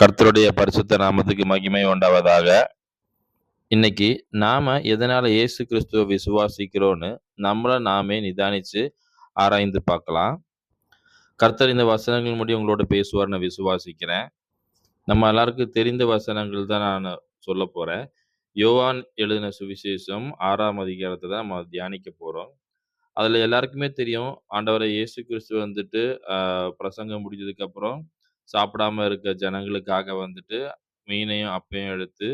கர்த்தருடைய பரிசுத்த நாமத்துக்கு மகிமை உண்டாவதாக. இன்னைக்கு நாம எதனால இயேசு கிறிஸ்துவ விசுவாசிக்கிறோன்னு நம்மளை நாமே நிதானிச்சு ஆராய்ந்து பார்க்கலாம். கர்த்தர் இந்த வசனங்கள் முடியும் உங்களோட பேசுவார் நான் விசுவாசிக்கிறேன். நம்ம எல்லாருக்கும் தெரிந்த வசனங்கள் தான் நான் சொல்ல போறேன். யோவான் எழுதின சுவிசேஷம் ஆறாம் அதிகாரத்தை தான் நம்ம தியானிக்க போறோம். அதுல எல்லாருக்குமே தெரியும் ஆண்டவரை இயேசு கிறிஸ்து வந்துட்டு பிரசங்கம் முடிஞ்சதுக்கு அப்புறம் சாப்பிடாம இருக்க ஜனங்களுக்காக வந்துட்டு மீனையும் அப்பையும் எடுத்து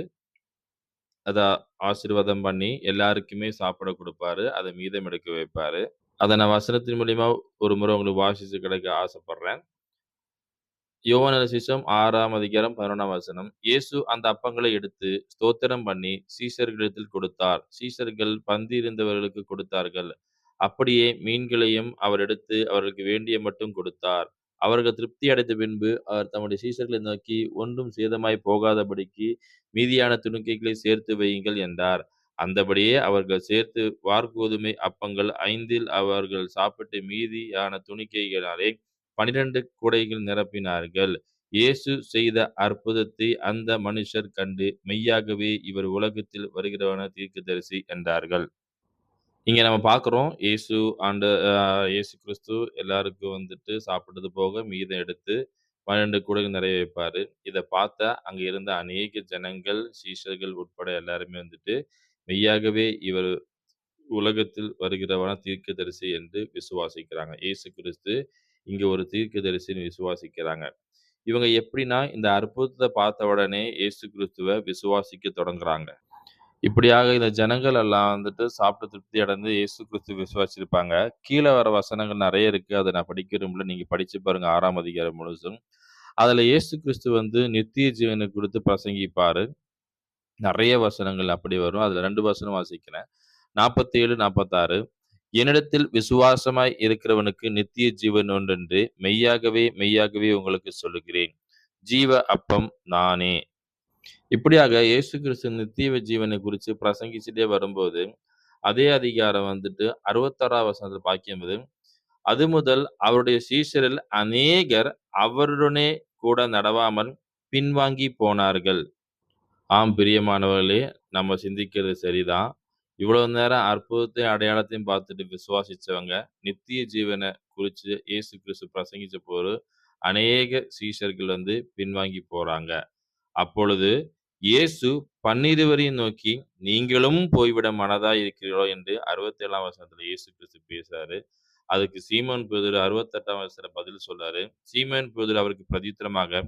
அத ஆசீர்வாதம் பண்ணி எல்லாருக்குமே சாப்பிட கொடுப்பாரு. அதை மீதம் எடுக்க வைப்பாரு. அதை நான் வசனத்தின் மூலியமா ஒரு முறை உங்களுக்கு வாசிச்சு கிடைக்க ஆசைப்படுறேன். யோவன சுவிசேஷம் 6ஆம் அதிகாரம் 11ஆம் வசனம். இயேசு அந்த அப்பங்களை எடுத்து ஸ்தோத்திரம் பண்ணி சீசர்களிடத்தில் கொடுத்தார். சீஷர்கள் பந்தியிருந்தவர்களுக்கு கொடுத்தார்கள். அப்படியே மீன்களையும் அவர் எடுத்து அவர்களுக்கு வேண்டிய மட்டும் கொடுத்தார். அவர்கள் திருப்தி அடைந்த பின்பு அவர் தம்முடைய சீசர்களை நோக்கி ஒன்றும் சேதமாய் போகாதபடிக்கு மீதியான துணிக்கைகளை சேர்த்து வையுங்கள் என்றார். அந்தபடியே அவர்கள் சேர்த்து வார்கோதுமை அப்பங்கள் ஐந்தில் அவர்கள் சாப்பிட்டு மீதியான துணிக்கைகளாலே பனிரெண்டு கூடைகள் நிரப்பினார்கள். இயேசு செய்த அற்புதத்தை அந்த மனுஷர் கண்டு மெய்யாகவே இவர் உலகத்தில் வருகிறவன தீர்க்கதரிசி என்றார்கள். இங்கே நம்ம பார்க்குறோம் இயேசு ஆண்டு இயேசு கிறிஸ்து எல்லாருக்கும் வந்துட்டு சாப்பிட்டது போக மீதம் எடுத்து 12 கூடைகள் நிறைய வைப்பாரு. இதை பார்த்த அங்க இருந்த அநேக ஜனங்கள், சீஷர்கள் உட்பட எல்லாருமே வந்துட்டு, மெய்யாகவே இவர் உலகத்தில் வருகிறவன தீர்க்கதரிசி என்று விசுவாசிக்கிறாங்க. இயேசு கிறிஸ்து இங்க ஒரு தீர்க்கதரிசின்னு விசுவாசிக்கிறாங்க. இவங்க எப்படின்னா, இந்த அற்புதத்தை பார்த்த உடனே இயேசு கிறிஸ்துவை விசுவாசிக்க தொடங்குறாங்க. இப்படியாக இந்த ஜனங்கள் எல்லாம் வந்துட்டு சாப்பிட்டு திருப்தி அடைந்து இயேசு கிறிஸ்துவ விசுவாசிருப்பாங்க கீழே வர வசனங்கள் நிறைய இருக்கு. அதை நான் படிக்க விரும்பல. நீங்க படிச்சு பாருங்க ஆறாம் அதிகாரம் முழுசும். அதுல இயேசு கிறிஸ்து வந்து நித்திய ஜீவனை கொடுத்து பிரசங்கிப்பாரு. நிறைய வசனங்கள் அப்படி வரும். அதுல ரெண்டு வசனம் வாசிக்கிறேன். 47, 46 என்னிடத்தில் விசுவாசமாய் இருக்கிறவனுக்கு நித்திய ஜீவன் ஒன்றென்று மெய்யாகவே மெய்யாகவே உங்களுக்கு சொல்லுகிறேன். ஜீவ அப்பம் நானே. இப்படியாக இயேசு கிறிஸ்து நித்திய ஜீவனை குறித்து பிரசங்கிச்சுட்டே வரும்போது, அதே அதிகாரம் வந்துட்டு 66ஆம் வசனத்துல பார்க்கும்போது, அதுமுதல் அவருடைய சீஷரில் அநேகர் அவருடனே கூட நடவாமல் பின்வாங்கி போனார்கள். ஆம் பிரியமானவர்களே, நம்ம சிந்திக்கிறது சரிதான். இவ்வளவு நேரம் அற்புதத்தையும், அடையாளத்தையும் பார்த்துட்டு விசுவாசிச்சவங்க, நித்திய ஜீவனை குறித்து இயேசு கிறிஸ்து பிரசங்கிச்ச போது, அநேக சீஷர்கள் வந்து பின்வாங்கி போறாங்க. அப்பொழுது இயேசு பன்னிருவரையும் நோக்கி, நீங்களும் போய்விட மனதா இருக்கிறீர்களோ என்று அறுபத்தி ஏழாம் வருஷத்துல இயேசு கிறிஸ்து பேசுறாரு. அதுக்கு சீமோன் பேதுரு 68ஆம் வசனத்துல பதில் சொல்றாரு. சீமோன் பேதுரு அவருக்கு பிரதித்திரமாக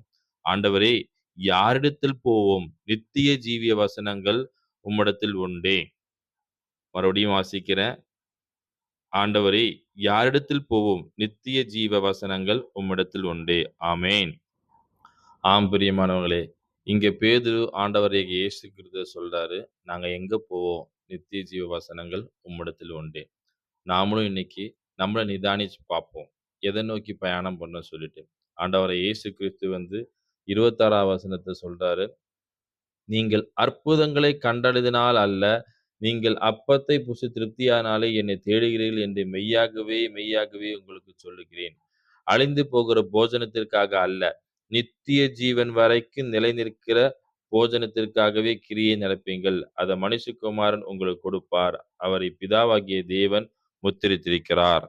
ஆண்டவரே யாரிடத்தில் போவோம்? நித்திய ஜீவிய வசனங்கள் உம்மிடத்தில் உண்டே. மறுபடியும் வாசிக்கிறேன். ஆண்டவரே யாரிடத்தில் போவோம்? நித்திய ஜீவ வசனங்கள் உம்மிடத்தில் உண்டே. ஆமேன் ஆம் பிரியமானவர்களே, இங்கே பேதுரு ஆண்டவராகிய இயேசு கிறிஸ்துவ சொல்றாரு, நாங்கள் எங்கே போவோம்? நித்திய ஜீவ வசனங்கள் உம்மிடத்தில் உண்டே. நாமளும் இன்னைக்கு நம்மளை நிதானிச்சு பார்ப்போம். எதை நோக்கி பயணம் பண்ண சொல்லிட்டு. ஆண்டவரை இயேசு கிறிஸ்து வந்து 26ஆம் வசனத்தை சொல்றாரு, நீங்கள் அற்புதங்களை கண்டதினால் அல்ல, நீங்கள் அப்பத்தை புசி திருப்தியானாலே என்னை தேடுகிறீர்கள் என்று மெய்யாகவே மெய்யாகவே உங்களுக்கு சொல்லுகிறேன். அழிந்து போகிற போஜனத்திற்காக அல்ல, நித்திய ஜீவன் வரைக்கும் நிலை நிற்கிற போஜனத்திற்காகவே கிரியை நடப்பீங்கள் அதை மனுஷகுமாரன் உங்களுக்கு கொடுப்பார். அவரை பிதாவாகிய தேவன் முத்திரித்திருக்கிறார்.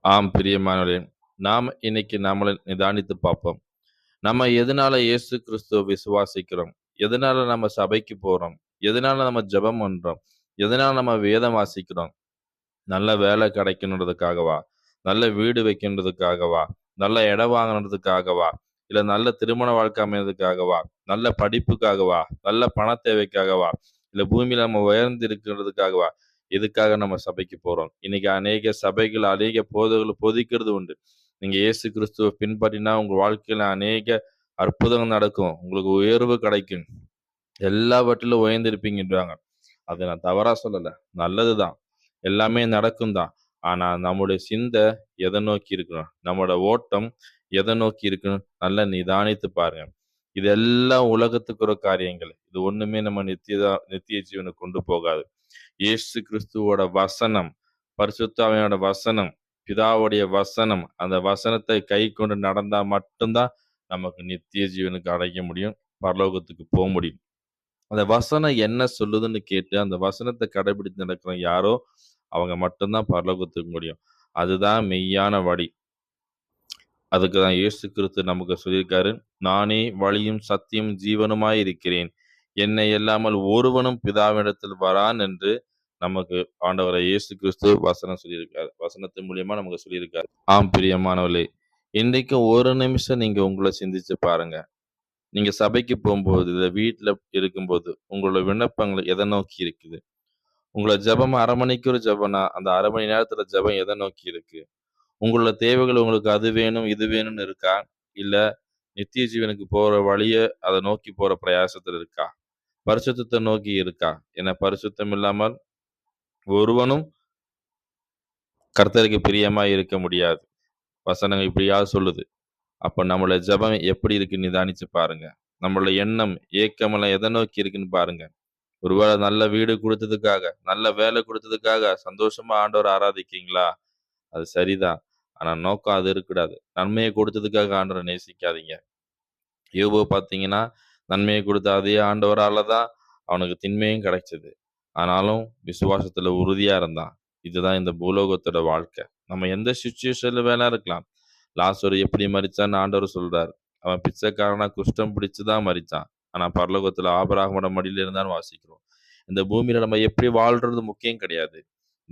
ஆம் பிரியமானவர்களே, நாம இன்னைக்கு நம்மளை நிதானித்து பார்ப்போம். நம்ம எதனால இயேசு கிறிஸ்துவ விசுவாசிக்கிறோம்? எதனால நம்ம சபைக்கு போறோம்? எதனால நம்ம ஜெபம் பண்றோம்? எதனால நம்ம வேதம் வாசிக்கிறோம்? நல்ல வேலை கிடைக்கணுன்றதுக்காகவா? நல்ல வீடு வைக்கணுன்றதுக்காகவா? நல்ல இடம் வாங்கினதுக்காகவா இல்ல நல்ல திருமண வாழ்க்கை அமையறதுக்காகவா? நல்ல படிப்புக்காகவா? நல்ல பண தேவைக்காகவா? இல்ல பூமியில நம்ம உயர்ந்து இருக்கிறதுக்காகவா? எதுக்காக நம்ம சபைக்கு போறோம்? இன்னைக்கு அநேக சபைகள், அநேக போதகர்கள் பொதிக்கிறது உண்டு. நீங்க இயேசு கிறிஸ்துவ பின்பற்றினா உங்க வாழ்க்கையில அநேக அற்புதங்கள் நடக்கும். உங்களுக்கு உயர்வு கிடைக்கும். எல்லாவற்றிலும் உயர்ந்திருப்பீங்கன்றாங்க. அதை நான் தவறா சொல்லல. நல்லதுதான். எல்லாமே நடக்கும் தான். ஆனா நம்முடைய சிந்தை எதை நோக்கி இருக்கணும்? நம்மளோட ஓட்டம் எதை நோக்கி இருக்கணும்? நல்லா நிதானித்து பாருங்க. இதெல்லாம் உலகத்துக்குற காரியங்கள். இது ஒண்ணுமே நம்ம நித்தியதா நித்திய ஜீவனுக்கு கொண்டு போகாது. இயேசு கிறிஸ்துவோட வசனம், பரிசுத்தாவையோட வசனம், பிதாவுடைய வசனம், அந்த வசனத்தை கை கொண்டு நடந்தா மட்டும்தான் நமக்கு நித்திய ஜீவனுக்கு அடைக்க முடியும் பரலோகத்துக்கு போக முடியும் அந்த வசனம் என்ன சொல்லுதுன்னு கேட்டு அந்த வசனத்தை கடைபிடித்து நடக்கிற யாரோ அவங்க மட்டும்தான் பரலோகத்துக்கு முடியும் அதுதான் மெய்யான வழி அதுக்கு தான் இயேசு கிறிஸ்து நமக்கு சொல்லியிருக்காரு நானே வழியும் சத்தியம் ஜீவனுமாய் இருக்கிறேன். என்னை இல்லாமல் ஒருவனும் பிதாவிடத்தில் வரான் என்று நமக்கு ஆண்டவரை இயேசு கிறிஸ்து வசனம் சொல்லியிருக்காரு. வசனத்தின் மூலியமா நமக்கு சொல்லியிருக்காரு. ஆம் பிரியமானவர்களே இன்றைக்கு ஒரு நிமிஷம் நீங்க உங்களை சிந்திச்சு பாருங்க. நீங்க சபைக்கு போகும்போது இல்லை வீட்டில் இருக்கும்போது உங்களோட விண்ணப்பங்கள் எதை நோக்கி இருக்குது? உங்களை ஜபம் அரை மணிக்கு ஒரு ஜெபம்னா அந்த அரை மணி நேரத்துல ஜெபம் எதை நோக்கி இருக்கு? உங்களோட தேவைகள் உங்களுக்கு அது வேணும் இது வேணும்னு இருக்கா? இல்ல நித்திய ஜீவனுக்கு போற வழிய அதை நோக்கி போற பிரயாசத்தில் இருக்கா? பரிசுத்தத்தை நோக்கி இருக்கா? என பரிசுத்தம் இல்லாமல் ஒருவனும் கர்த்தருக்கு பிரியமா இருக்க முடியாது. வசனங்கள் இப்படியாவது சொல்லுது. அப்ப நம்மளோட ஜெபம் எப்படி இருக்குன்னு நிதானிச்சு பாருங்க. நம்மளோட எண்ணம் ஏக்கமெல்லாம் எதை நோக்கி இருக்குன்னு பாருங்க. ஒருவேளை நல்ல வீடு கொடுத்ததுக்காக நல்ல வேலை கொடுத்ததுக்காக சந்தோஷமா ஆண்டவர் ஆராதிக்கீங்களா அது சரிதான். ஆனா நோக்கம் அது இருக்கக்கூடாது. நன்மையை கொடுத்ததுக்காக ஆண்டவரை நேசிக்காதீங்க. யூபு பார்த்தீங்கன்னா நன்மையை கொடுத்த அதே ஆண்டவரால தான் அவனுக்கு திண்மையும் கிடைச்சது. ஆனாலும் விசுவாசத்தில் உறுதியா இருந்தான். இதுதான் இந்த பூலோகத்தோட வாழ்க்கை. நம்ம எந்த சுச்சுவேஷன்ல வேணா இருக்கலாம். லாஸ்டர் எப்படி மறிச்சான்னு ஆண்டவர் சொல்றாரு. அவன் பிச்சைக்காரனா குஷ்டம் பிடிச்சுதான் மறிச்சான் ஆனால் பரலோகத்தில் ஆபராகமோட மடியில இருந்தான்னு வாசிக்கிறோம். இந்த பூமியில நம்ம எப்படி வாழ்றது முக்கியம் கிடையாது.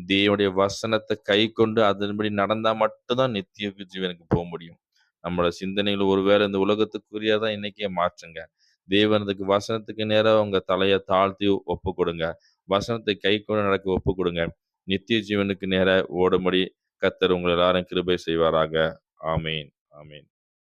தேவனுடைய வசனத்தை கை கொண்டு அதன்படி நடந்தா மட்டும்தான் நித்திய ஜீவனுக்கு போக முடியும். நம்மளோட சிந்தனைகள் ஒருவேளை இந்த உலகத்துக்குரியதான் இன்னைக்கே மாற்றுங்க. தேவனதுக்கு வசனத்துக்கு நேரம் உங்க தலையை தாழ்த்தி ஒப்பு கொடுங்க. வசனத்தை கை கொண்டு நடக்க ஒப்பு கொடுங்க. நித்திய ஜீவனுக்கு நேர ஓடும்படி கத்தர் உங்களை எல்லாரும் கிருபை செய்வாராக. ஆமீன். ஆமீன்.